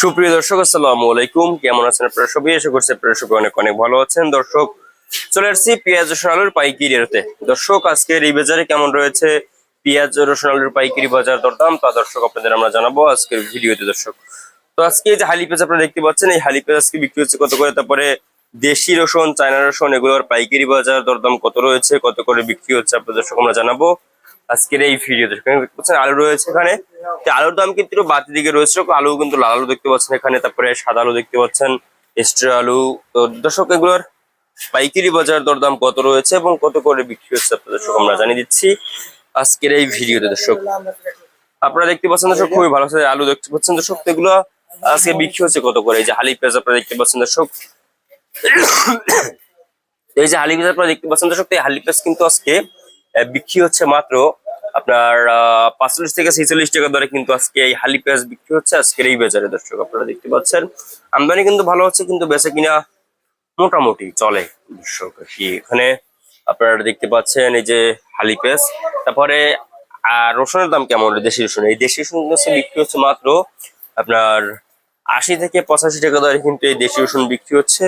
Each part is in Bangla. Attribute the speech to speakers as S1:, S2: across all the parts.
S1: সুপ্রিয় দর্শক, আসসালামু আলাইকুম। কেমন আছেন আপনারা সবাই? আশা করছি আপনারা সবাই অনেক অনেক ভালো আছেন। দর্শক, চলে আসছি পেঁয়াজ রসুন আলুর পাইকারি রেটে। দর্শক, আজকের এই বাজারে কেমন রয়েছে? পেঁয়াজ রসুন আলুর পাইকারি বাজার দরদাম, তা দর্শক আপনাদের আমরা জানাব আজকের ভিডিওতে দর্শক। তো আজকে যে হালি পেঁয়াজ আপনারা দেখতে পাচ্ছেন, এই হালি পেঁয়াজ আজকে বিক্রি হচ্ছে কত করে? তারপরে দেশি রসুন, চায়না রসুন, এগুলোর পাইকারি বাজার দরদাম কত রয়েছে? কত করে বিক্রি হচ্ছে আপনাদের দর্শক আমরা জানাব। আজকের এই ভিডিওতে পাচ্ছেন আলু রয়েছে এখানে। আলুর দাম কিন্তু বাড়তি দিকে রয়েছে। আলু কিন্তু লাল আলু দেখতে পাচ্ছেন এখানে। তারপরে সাদা আলু দেখতে পাচ্ছেন এক্সট্রা আলু। তো দর্শক, এগুলোর পাইকারি বাজার দরদাম কত রয়েছে এবং কত করে বিক্রি হচ্ছে আপনাদের দর্শক আমরা জানিয়ে দিচ্ছি আজকের এই ভিডিওতে দর্শক। আপনারা দেখতে পাচ্ছেন দর্শক, খুবই ভালো আছে আলু দেখতে পাচ্ছেন দর্শক। এগুলো আজকে বিক্রি হচ্ছে কত করে? এই যে হালি পেঁয়াজ আপনারা দেখতে পাচ্ছেন দর্শক। এই যে হালি পেঁয়াজ আপনারা দেখতে পাচ্ছেন দর্শক এই হালি পেঁয়াজ কিন্তু আজকে বিক্রি হচ্ছে মাত্র আপনার পাঁচচল্লিশ থেকে ছেচল্লিশ টাকা দরে কিন্তু আজকে এই হালি পেঁয়াজ বিক্রি হচ্ছে। আজকের এই বাজারে দর্শক আপনারা দেখতে পাচ্ছেন। আমদানি কিন্তু ভালো হচ্ছে, কিন্তু বেচা কিনা মোটামুটি চলে দর্শক কি। এখানে আপনারা দেখতে পাচ্ছেন এই যে হালি পেঁয়াজ। তারপরে আর রসুনের দাম কেমন? দেশি রসুন। এই দেশি রসুন হচ্ছে বিক্রি হচ্ছে মাত্র আপনার আশি থেকে পঁচাশি টাকা দরে কিন্তু এই দেশি রসুন বিক্রি হচ্ছে।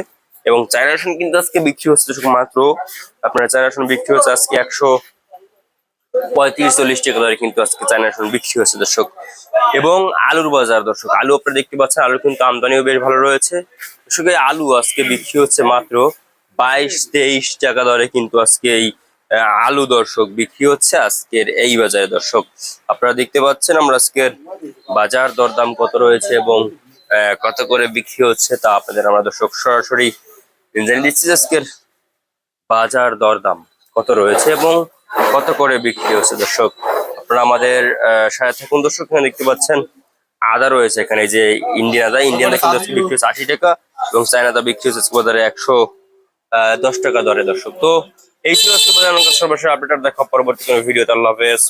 S1: এবং চায়না রসুন কিন্তু আজকে বিক্রি হচ্ছে মাত্র, আপনার চায়না রসুন বিক্রি হচ্ছে আজকে একশো পঁয়ত্রিশ, চল্লিশ টাকা দরে কিন্তু আজকে চায়না রসুন বিক্রি হচ্ছে দর্শক। এবং আলুর বাজার, দর্শক, আলু আপনারা দেখতে পাচ্ছেন আলু কিন্তু আমদানিও বেশ ভালো রয়েছে। দর্শক, এই আলু আজকে বিক্রি হচ্ছে মাত্র বাইশ, তেইশ টাকা দরে কিন্তু আজকে এই আলু, দর্শক, বিক্রি হচ্ছে আজকের এই বাজারে, দর্শক। আপনারা দেখতে পাচ্ছেন আমরা আজকের বাজার দরদাম কত রয়েছে এবং কত করে বিক্রি হচ্ছে তা আপনাদের আমরা, দর্শক, সরাসরি জানিয়ে দিচ্ছি আজকের বাজার দরদাম কত রয়েছে এবং কত করে বিক্রি হচ্ছে, দর্শক? আপনারা আমাদের সাথে থাকুন দর্শক এখানে দেখতে পাচ্ছেন, আদা রয়েছে এখানে যে ইন্ডিয়ান আদা ইন্ডিয়ান আদা কিন্তু বিক্রি হচ্ছে আশি টাকা এবং চায়না আদা বিক্রি হচ্ছে বাজারে একশো দশ টাকা দরে, দর্শক। তো এই ছিল আজকে বাজার সর্বশেষ আপডেট দেখা পরবর্তী কোনো ভিডিওতে, আল্লাহ হাফেজ।